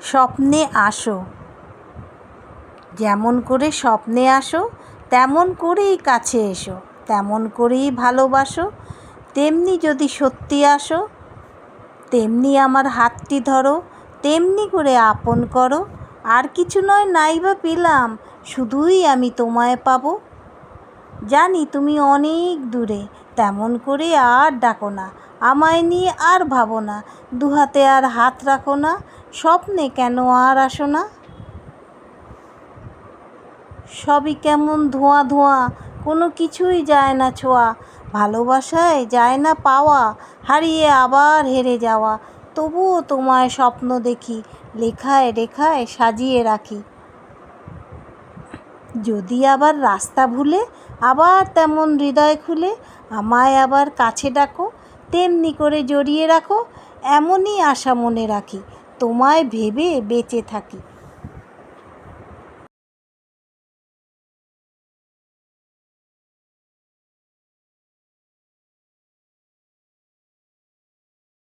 স্বপ্নে আসো। যেমন করে স্বপ্নে আসো, তেমন করেই কাছে এসো, তেমন করেই ভালোবাসো, তেমনি যদি সত্যি আসো, তেমনি আমার হাতটি ধরো, তেমনি করে আপন করো, আর কিছু নয় নাই বা পেলাম, শুধুই আমি তোমায় পাবো। জানি তুমি অনেক দূরে, তেমন করে আর ডাকো না, আমায় নিয়ে আর ভাবো না, দুহাতে আর হাত রাখো না স্বপ্নে কেন আর আসো না? সবই কেমন ধোঁয়া ধোঁয়া, কোনো কিছুই যায় না ছোঁয়া। ভালোবাসায় যায় না পাওয়া, হারিয়ে আবার হেরে যাওয়া। তবুও তোমায় স্বপ্ন দেখি, লেখায় রেখায় সাজিয়ে রাখি। যদি আবার রাস্তা ভুলে, আবার তেমন হৃদয় খুলে, আমায় আবার কাছে ডাকো, তেমনি করে জড়িয়ে রাখো, এমনই আশা মনে রাখি। তোমায় ভেবে বেঁচে থাকি।